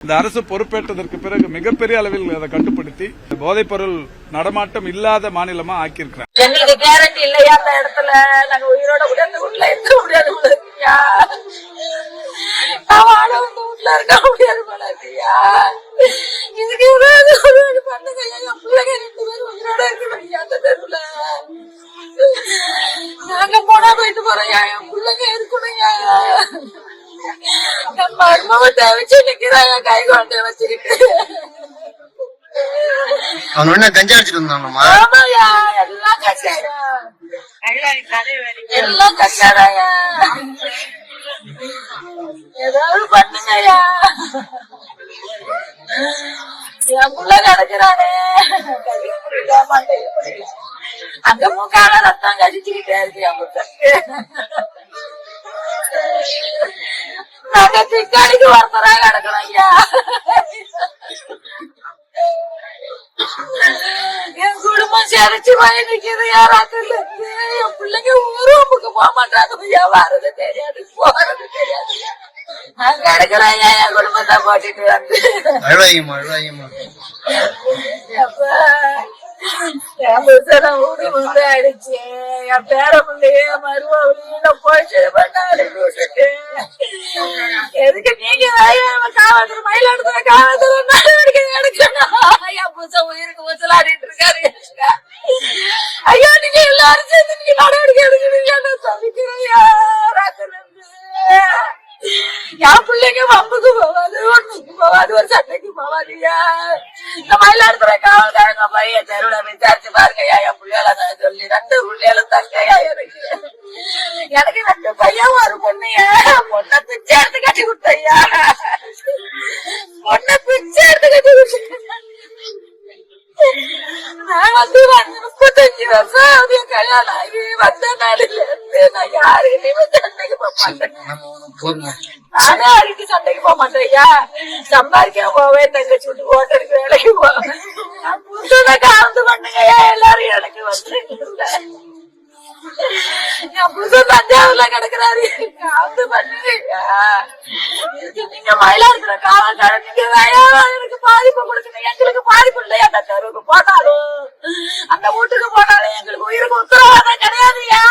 இந்த அரசு பொறுப்பேற்றதற்கு பிறகு மிகப்பெரிய அளவில் அதை கட்டுப்படுத்தி போதைப் பொருள் நடமாட்டம் இல்லாத மாநிலமா ஆக்கியிருக்கிறாங்க. எங்களுக்கு கேரண்டி இல்லையா அந்த இடத்துல? நாங்க உயிரோட உடனே வீட்டுல இருக்க முடியாது வீட்டுல இருக்க முடியாது போல இருக்குயா? இதுக்கு ஏதாவது ஒரு பண்ணுங்க. என் பிள்ளைங்க ரெண்டு பேரும் உயிரோட இருக்கணும் அந்த தெருவுல? நாங்க போனா போயிட்டு போறோம் என் பிள்ளைங்க இருக்கணும் என் மருமக வச்சு நிக்கிறாங்க கை கொண்டு வச்சுக்கிட்டு அவன் என்ன கஞ்சா அடிச்சிட்டு ஆமாயா எல்லாம் கஷ்டம் எல்லாம் கஷ்டம்யா ஏதாவது என் புள்ள கிடக்குறானே கையை மூக்கால ரத்தம் கடிச்சுக்கிட்டே இருக்கு என் நாங்க திக்காளிக்கு ஒருத்தரா கிடக்கணும் ஐயா. என் குடும்பம் சிறைச்சு வாங்கி நிக்குது யாராத்துல இருந்து என் பிள்ளைங்க ஊருக்கு போக மாட்டாங்க ஐயா. வர்றது தெரியாது போறது தெரியாது நான் கிடக்குறேன் ஐயா. என் குடும்பத்தை போட்டுட்டு வந்து. அழுவாங்கம்மா அழுவாங்கம்மா என் புருஷனை ஊரு வந்து அடிச்சு என் பேர பிள்ளைய மருமகளையும் போயிட்டு பண்ணாரு விட்டுட்டு எதுக்கு நீங்க காவல்துறை மயிலாடுதுறை காவல்துறை நடவடிக்கை எடுக்கணும் என் புருஷன் உயிருக்கு முச்சலாடிட்டு இருக்காரு ஐயா நீங்க எல்லாரும் சேர்ந்து நீங்க நடவடிக்கை எடுக்கணும் என்ன தவிக்கிறேன் என் பிள்ளைங்க வம்புக்கு போவாது ஒண்ணுக்கு போவாது ஒரு சண்டைக்கு போவாதுயா இந்த மயிலாடுதுறை காவல்காரங்க பையன் தெருவில விசாரிச்சு பாருங்கய்யா என் பிள்ளைகள நான் சொல்லி ரெண்டு பிள்ளைகளும் தங்கையா எனக்கு. எனக்கு ரெண்டு பையன் ஒரு பொண்ணுயா பொண்ணை பிச்சை எடுத்து கட்டி கொடுத்தையா பொண்ணை பிச்சை எடுத்து கட்டி கொடுத்த நான் வந்து வந்து முப்பத்தஞ்சு வருஷம் ஆகுது கல்யாணம் ஆகி வந்த நாளில இருந்து நான் யாரையுமே சண்டைக்கு போக மாட்டேன் போதுங்க நானே அடிக்கடி சண்டைக்கு போக மாட்டேன் ஐயா சம்பாதிக்க போவேன் தங்கச்சி விட்டு ஹோட்டலுக்கு வேலைக்கு போவேன் நான் புதுசா காந்து பண்ணுங்க ஐயா எல்லாரும் எனக்கு வந்து என் புதுசு தஞ்சாவூர்ல கிடக்குறாரு காந்து பண்ணுங்க நீங்க மயிலாடுதுறை காவல்காரன் நீங்க ஐயா பாதிப்பு கொடுக்குது எங்களுக்கு பாதிப்பு இல்லையா அந்த தெருவுக்கு போனாலும் அந்த வீட்டுக்கு போனாலும் எங்களுக்கு உயிருக்கு உத்தரவாதம் கிடையாதுயா